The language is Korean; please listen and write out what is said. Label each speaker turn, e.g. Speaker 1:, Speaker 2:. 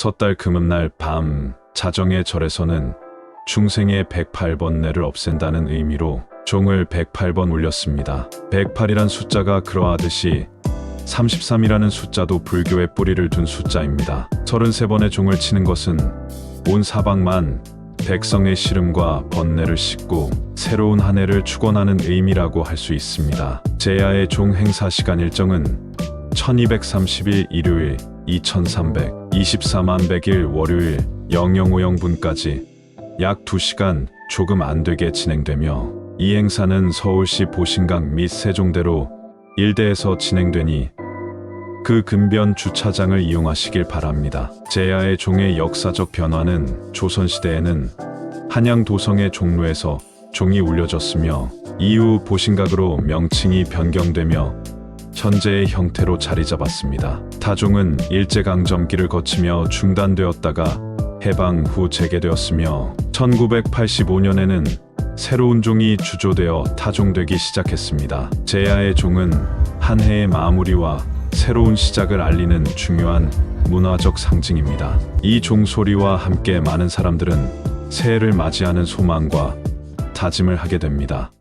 Speaker 1: 섣달 금음날 밤 자정의 절에서는 중생의 108번뇌를 없앤다는 의미로 종을 108번 울렸습니다. 108이란 숫자가 그러하듯이 33이라는 숫자도 불교의 뿌리를 둔 숫자입니다. 33번의 종을 치는 것은 온 사방만 백성의 시름과 번뇌를 씻고 새로운 한 해를 축원하는 의미라고 할 수 있습니다. 제야의 종 행사 시간 일정은 1230일 일요일 2324만 100일 월요일 0050분까지 약 2시간 조금 안 되게 진행되며 이 행사는 서울시 보신각 및 세종대로 일대에서 진행되니 그 근변 주차장을 이용하시길 바랍니다. 제야의 종의 역사적 변화는 조선시대에는 한양 도성의 종로에서 종이 울려졌으며 이후 보신각으로 명칭이 변경되며 현재의 형태로 자리 잡았습니다. 타종은 일제강점기를 거치며 중단되었다가 해방 후 재개되었으며 1985년에는 새로운 종이 주조되어 타종되기 시작했습니다. 제야의 종은 한 해의 마무리와 새로운 시작을 알리는 중요한 문화적 상징입니다. 이 종소리와 함께 많은 사람들은 새해를 맞이하는 소망과 다짐을 하게 됩니다.